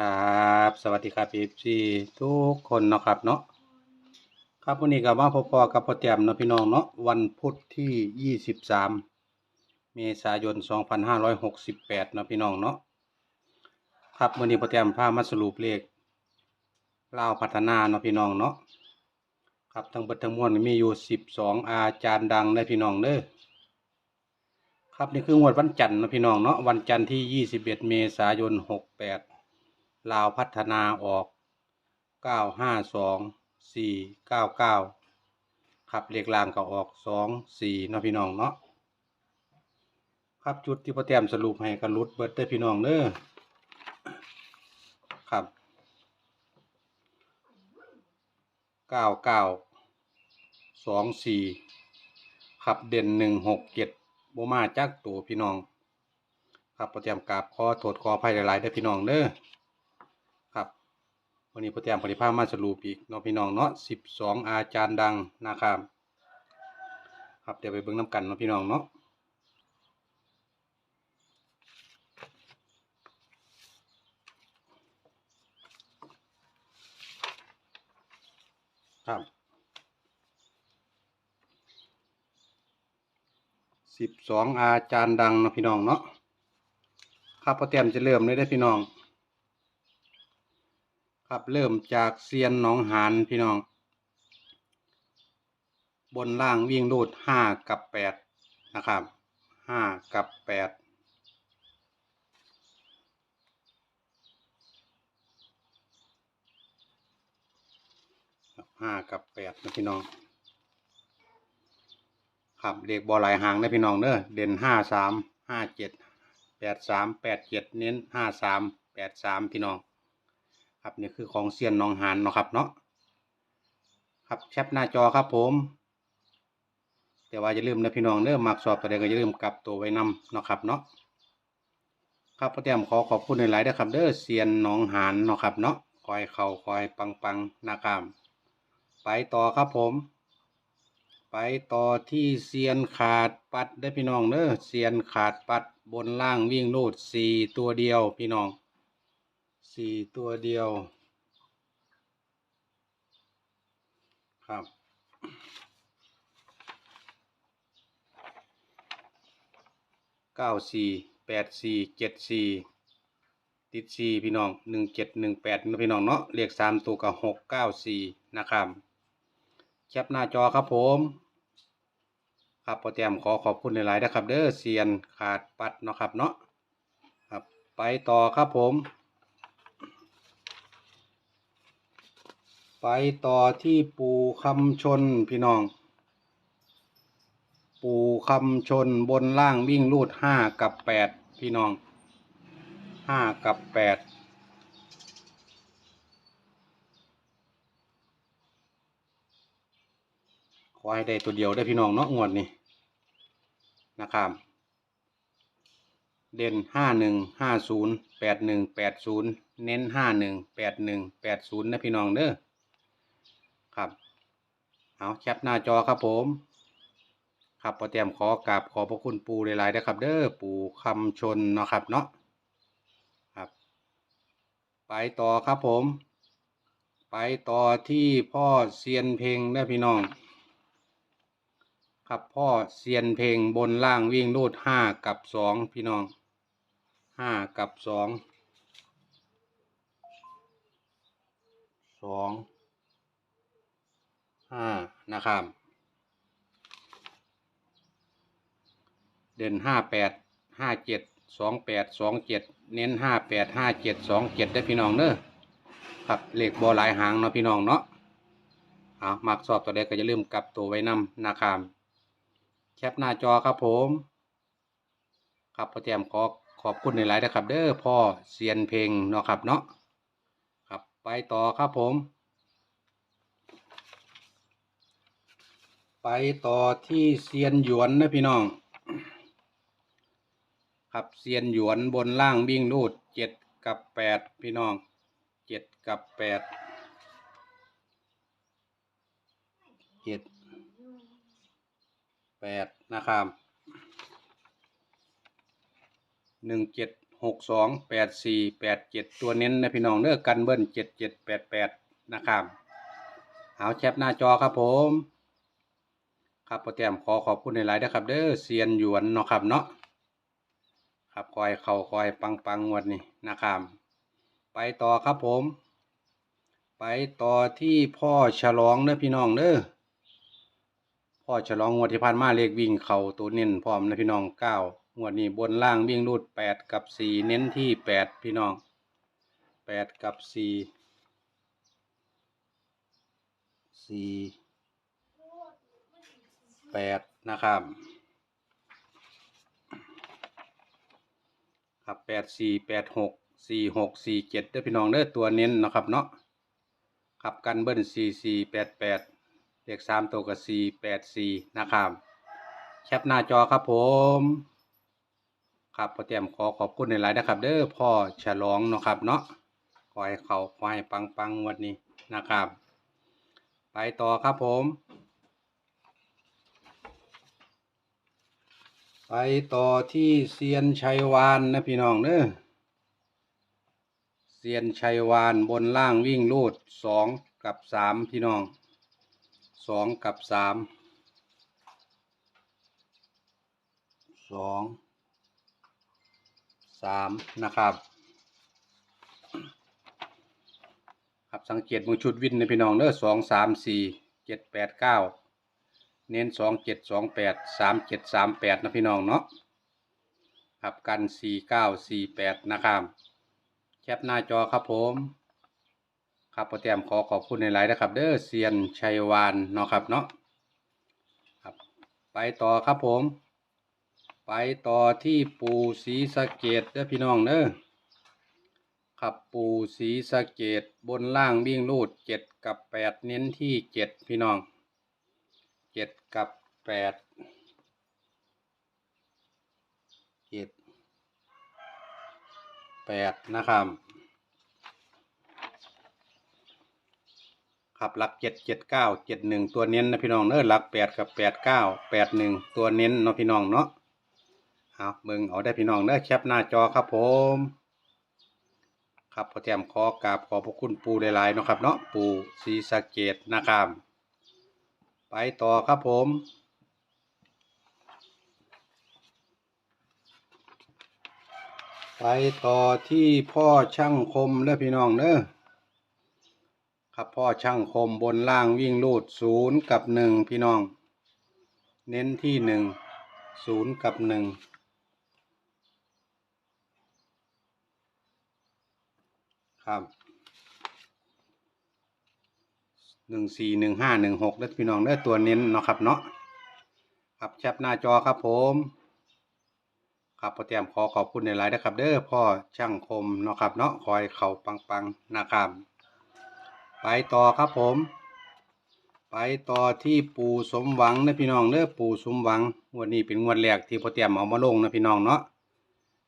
ครับสวัสดีครับพี่ซีทุกคนเนาะครับเนาะครับวันนี้ก็มาพบๆกับพอแต้มเนาะพี่น้องเนาะวันพุธที่ 23 เมษายน 2568เนาะพี่น้องเนาะครับวันนี้พอแต้มพามาสรุปเลขลาพัฒนาเนาะพี่น้องเนาะครับทั้งเบิดทั้งมวลมีอยู่ 12 อาจารย์ดังได้พี่น้องเด้อครับนี่คืองวดวันจันทร์เนาะพี่น้องเนาะวันจันทร์ที่ 21 เมษายน 68 ลาวพัฒนาออกเก้าห้าสองสี่เก้าเก้าครับเลขล่างก็ออกสองสี่เนาะพี่น้องเนาะครับจุดที่พ่อแต้มสรุปให้กันรุดเบิดได้อพี่น้องเด้อครับเก้าเก้าสองสี่ครับเด่นหนึ่งหกเจ็ดโบมาจักตัวพี่น้อง ครับพ่อแต้มกราบขอโทษขออภัยหลายๆได้พี่น้องเด้อ วันนี้พ่อแต้มผลิภาพมาสรุปอีกเนาะพี่น้องเนาะสิบสองอาจารย์ดังนะครับครับเดี๋ยวไปเบิ่งน้ำกันเนาะพี่น้องเนาะครับสิบสองอาจารย์ดังนะพี่น้องเนาะครับพอแต้มจะเริ่มเลยได้พี่น้อง ครับเริ่มจากเซียนหนองหานพี่น้อง บนล่างวิ่งรูดห้ากับแปดนะครับห้ากับแปดห้ากับแปดนะพี่น้องครับเลขบอหลายหางนะพี่น้องเด้อเด่นห้าสามห้าเจ็ดแปดสามแปดเจ็ดเน้นห้าสามแปดสามพี่น้อง ครับนี่คือของเซียนนองหานเนาะครับเนาะครับแคปหน้าจอครับผม แต่ว่าอย่าลืมนะพี่น้องเด้อมักสอบตัวใดก็อย่าลืมกลับตัวไว้นำเนาะครับเนาะครับพ่อแต้มขอขอบคุณหลายๆด้วยครับเด้อเซียนนองหานเนาะครับเนาะคอยเข่าคอยปังปังๆนะครับไปต่อครับผม ไปต่อที่เซียนขาดปัดได้พี่น้องเด้อเซียนขาดปัดบนล่างวิ่งลูดสี่ตัวเดียวพี่น้อง สี่ตัวเดียว ครับ เก้าสี่แปดสี่เจ็ดสี่ติดสี่พี่น้องหนึ่งเจ็ดหนึ่งแปดนะพี่น้องเนาะเลขสามตัวกับหกเก้าสี่นะครับแคปหน้าจอครับผมครับพอแต้มขอขอบคุณหลายๆนะครับ เด้อเซียนขาดปัดเนาะครับเนาะครับไปต่อครับผม ไปต่อที่ปูคำชนพี่น้อง ปูคำชนบนล่างวิ่งรูดห้ากับแปดพี่น้องห้ากับแปดขอให้ได้ตัวเดียวได้พี่น้องเนาะงวดนี้นะครับ เด่นห้าหนึ่งห้าศูนย์แปดหนึ่งแปดศูนย์เน้นห้าหนึ่งแปดหนึ่งแปดศูนย์นะพี่น้องเด้อ ครับ เอาแคปหน้าจอครับผม ครับพอเตรียมขอกราบขอพระคุณปูหลายๆนะครับ เด้อปูคำชนเนาะครับเนาะครับ ไปต่อครับผม ไปต่อที่พ่อเซียนเพลงนะพี่น้อง ครับพ่อเซียนเพลงบนล่างวิ่งรูดห้ากับสองพี่น้องห้ากับสองสอง ห้านะครับ เด่นห้าแปดห้าเจ็ดสองแปดสองเจ็ดเน้นห้าแปดห้าเจ็ดสองเจ็ดได้พี่น้องเด้อครับเหลขบอหลายหางเนาะพี่น้องเนาะเอามักสอบตัวใดก็อย่าลืมกลับตัวไว้นำนะครับแคปหน้าจอครับผม ครับพอเตรียมขอขอบคุณในหลายนะครับ เด้อพ่อเซียนเพลงเนาะครับเนาะครับไปต่อครับผม ไปต่อที่เซียนหยวนนะพี่น้อง ครับเซียนหยวนบนล่างวิ่งรูดเจ็ดกับแปดพี่น้องเจ็ดกับแปดเจ็ดแปดนะครับหนึ่งเจ็ดหกสองแปดสี่แปดเจ็ดตัวเน้นนะพี่น้องเด้อกันเบิ้ลเจ็ดเจ็ดแปดแปดนะครับ เอาแคปหน้าจอครับผม ครับโปรแกรมขอขอบคุณในไลน์นะครับ เด้อเซียนหยวนเนาะครับเนาะครับคอยเข่าคอยปังปังงวดนี้นะครับ ไปต่อครับผม ไปต่อที่พ่อฉลองเด้อพี่น้องเด้อพ่อฉลองงวดที่ผ่านมาเลขวิ่งเข่าตัวเน้นพร้อมนะพี่น้องเก้างวดนี้บนล่างวิ่งรูดแปดกับสี่เน้นที่แปดพี่น้องแปดกับสี่สี่ แปดนะครับ ครับแปดสี่แปดหกสี่หกสี่เจ็ดเด้พี่น้องเด้อตัวเน้นนะครับเนาะครับกันเบิ้ลสี่สี่แปดแปดเลขสามตัวกับสี่แปดสี่นะครับ แคปหน้าจอครับผมครับพอเตรียมขอขอบคุณในไลน์นะครับ เด้อพ่อฉลองเนาะครับเนาะขอให้เขาขอให้ปังปังๆงวันนี้นะครับ ไปต่อครับผม ไปต่อที่เซียนชัยวานนะพี่น้องเด้อเซียนชัยวานบนล่างวิ่งลูดสองกับสามพี่น้องสองกับสามสองสามนะครับครับสังเกตมือชุดวินนะพี่น้องเด้อสองสามสี่เจ็ดแปดเก้า เน้นสองเจ็ดสองแปดสามเจ็ดสามแปดนะพี่น้องเนาะครับกันสี่เก้าสี่แปดนะครับแคปหน้าจอครับผม ครับโปรแกรมขอขอบคุณในไลน์นะครับ เด้อเซียนชัยวานเนาะครับเนาะครับไปต่อครับผม ไปต่อที่ปูสีสะเกดเด้อพี่น้องเด้อครับปูสีสะเกดบนล่างวิ่งรูดเจ็ดกับแปดเน้นที่เจ็ดพี่น้อง เจ็ดกับแปดเจ็ดแปดนะครับครับหลักเจ็ดเจ็ดเก้าเจ็ดหนึ่งตัวเน้นนะพี่น้องเนอะหลักแปดกับแปดเก้าแปดหนึ่งตัวเน้นเนาะพี่น้องเนาะเอาเบิ่งเอาได้พี่น้องเนอะแคปหน้าจอครับผมครับพอแจมขอกราบขอพระคุณปูหลายๆเนาะครับเนาะปูซีสะเกตนะครับ ไปต่อครับผม ไปต่อที่พ่อช่างคมเด้อพี่น้องเด้อครับพ่อช่างคมบนล่างวิ่งลูดศูนย์กับหนึ่งพี่น้อง เน้นที่หนึ่งศูนย์กับหนึ่งครับ หนึ่งสี่หนึ่งห้าหนึ่งหกเด้อพี่น้องเด้อตัวเน้นเนาะครับเนาะครับแคปหน้าจอครับผมครับพอเตรียมขอขอบคุณในไลน์นะครับเด้อพ่อช่างคมเนาะครับเนาะคอยเข่าปังๆนะครับไปต่อครับผม ไปต่อที่ปู่สมหวังนะพี่น้องเด้อปู่สมหวังงวดนี้เป็นงวดแรกที่พอเตรียมเอามาลงนะพี่น้องเนาะ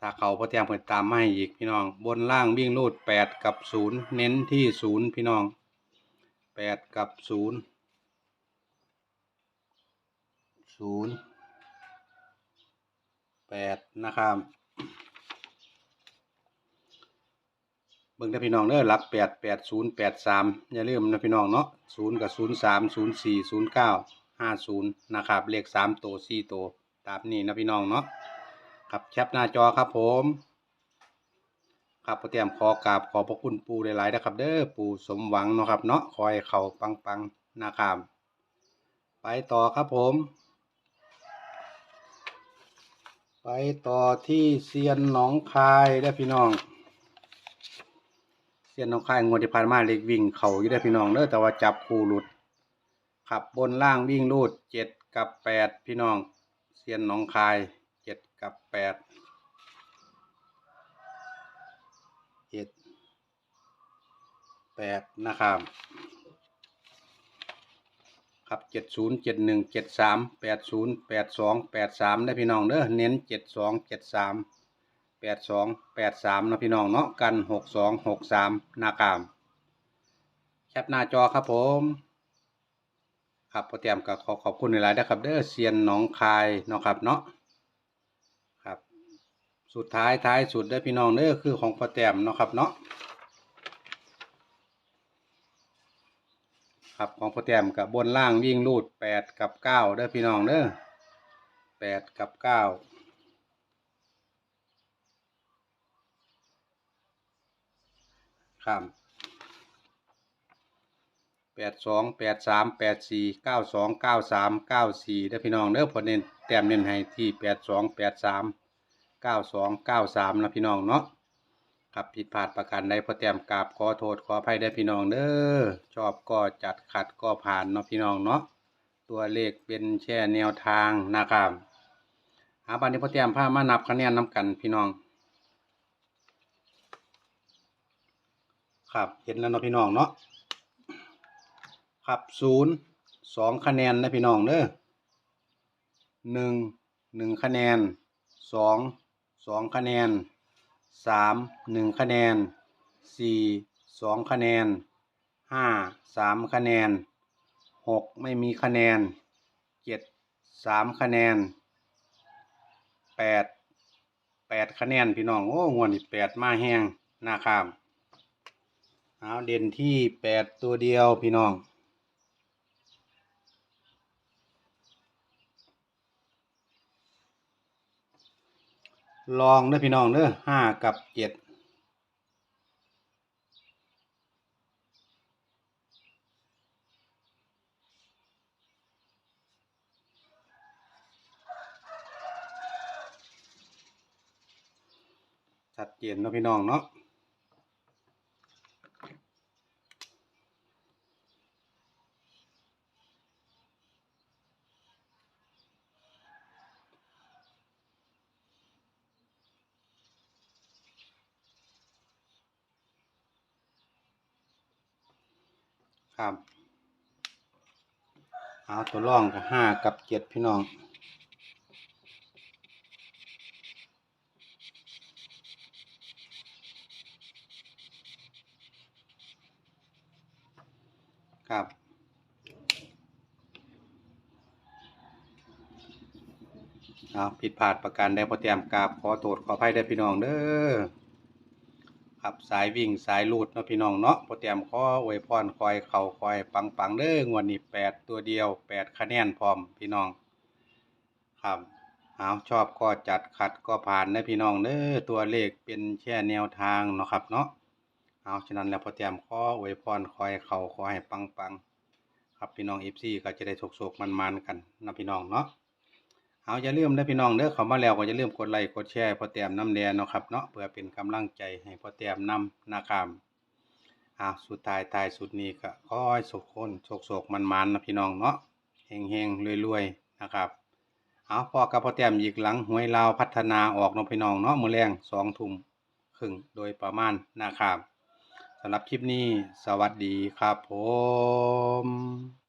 ถ้าเขาพอเตรียมเปิดตามมาให้อีกพี่น้อง บนล่างวิ่งรูดแปดกับศูนย์เน้นที่ศูนย์พี่น้อง แปดกับศูนย์ศูนย์แปดนะครับเบิ่งนะพี่น้องเด้อหลักแปดแปดศูนย์แปดสามอย่าลืมนะพี่น้องเนาะศูนย์กับศูนย์สามศูนย์สี่ศูนย์เก้าห้าศูนย์นะครับเลขสามตัวสี่ตัวตามนี้นะพี่น้องเนาะครับแคปหน้าจอครับผม ครับพอเตรียมขอกราบขอบพระคุณปู่หลายๆนะครับ เด้อปู่สมหวังเนาะครับ เนาะคอยเข่าปังๆนะครับไปต่อครับผม ไปต่อที่เซียนหนองคายได้พี่น้องเซียนหนองคายงวดที่ผ่านมาเล็กวิ่งเขาอยู่ได้พี่น้องเด้อแต่ว่าจับคู่หลุดขับบนล่างวิ่งรูดเจ็ดกับแปดพี่น้องเซียนหนองคายเจ็ดกับแปดเจ็ด แปดนะครับ ครับเจ็ดศูนย์เจ็ดหนึ่งเจ็ดสามแปดศูนย์แปดสองแปดสามได้พี่น้องเด้อเน้นเจ็ดสองเจ็ดสามแปดสองแปดสามนะพี่น้องเนาะกันหกสองหกสามนากามแคปหน้าจอครับผม ครับพอเตรียมกับขอขอบคุณในไลน์นะครับเด้อเซียนหนองคายเนาะครับเนาะครับ สุดท้ายท้ายสุดได้พี่น้องเด้อคือของพ่อแต้มเนาะครับเนาะ ครับของพ่อแต้มกับบนล่างวิ่งรูดแปดกับเก้าเด้อพี่น้องเด้อแปดกับเก้าครับแปดสองแปดสามแปดสี่เก้าสองเก้าสามเก้าสี่ได้อพี่น้องเด้อพอเน้นแต้มเน้นให้ที่แปดสองแปดสามเก้าสองเก้าสามนะพี่น้องเนาะ ครับผิดพลาดประการใดพอแต้มกราบขอโทษขออภัยได้พี่น้องเด้อชอบก็จัดขัดก็ผ่านเนาะพี่น้องเนาะตัวเลขเป็นแช่แนวทางนะครับหาบันนี้พอแต้มพามานับคะแนนน้กันพี่น้อง ครับเห็นแล้วเนาะพี่น้องเนาะครับศูนย์สองคะแนนนะพี่น้องเด้อหนึ่งหนึ่งคะแนนสองสองคะแนน สามหนึ่งคะแนนสี่สองคะแนนห้าสามคะแนนหกไม่มีคะแนนเจ็ดสามคะแนนแปดแปดคะแนนพี่น้อง โอ้งวดนี่แปดมาแห้งนะครับเอาเด่นที่แปดตัวเดียวพี่น้อง ลองเด้อพี่น้องเด้อห้ากับเจ็ดชัดเจนเนาะพี่น้องเนาะ ครับ เอาตัวร่องกับห้ากับเจ็ดพี่น้องครับเอาผิดพลาดประการใดพอเตรียมกราบขอโทษขออภัยได้พี่น้องเด้อ ครับสายวิ่งสายลูดเนาะพี่น้องเนาะโปรแกรมขออวยพรคอยเข่าคอยปังปังๆเด้องวดนี้แปดตัวเดียวแปดคะแนนพร้อมพี่น้อง ครับเอาชอบก็จัดขัดก็ผ่านนะพี่น้องเด้อตัวเลขเป็นแค่แนวทางเนาะครับเนาะเอาฉะนั้นแล้วโปรแกรมขออวยพรคอยเข่าขอให้ปังปังๆครับพี่น้องเอฟซีก็จะได้โศกๆมันๆกันนะพี่น้องเนาะ เอาอย่าลืมนะพี่น้องเด้อเข้ามาแล้วก็อย่าลืมกดไลค์กดแชร์พอแต้มน้ำแดงเนาะครับเนาะเพื่อเป็นกำลังใจให้พอแต้มนำนะครับอ่าสุดท้ายทายสุดนี้ก็ขอให้สุขคนโศกโศกมันมันๆนะพี่น้องเนาะเฮงเฮงรวยรวยๆนะครับเอาพอกับพอแต้มอีกหลังหวยลาวพัฒนาออกเนาะพี่น้องเนาะมือแรงสองทุ่มครึ่งโดยประมาณนะครับสำหรับคลิปนี้สวัสดีครับผม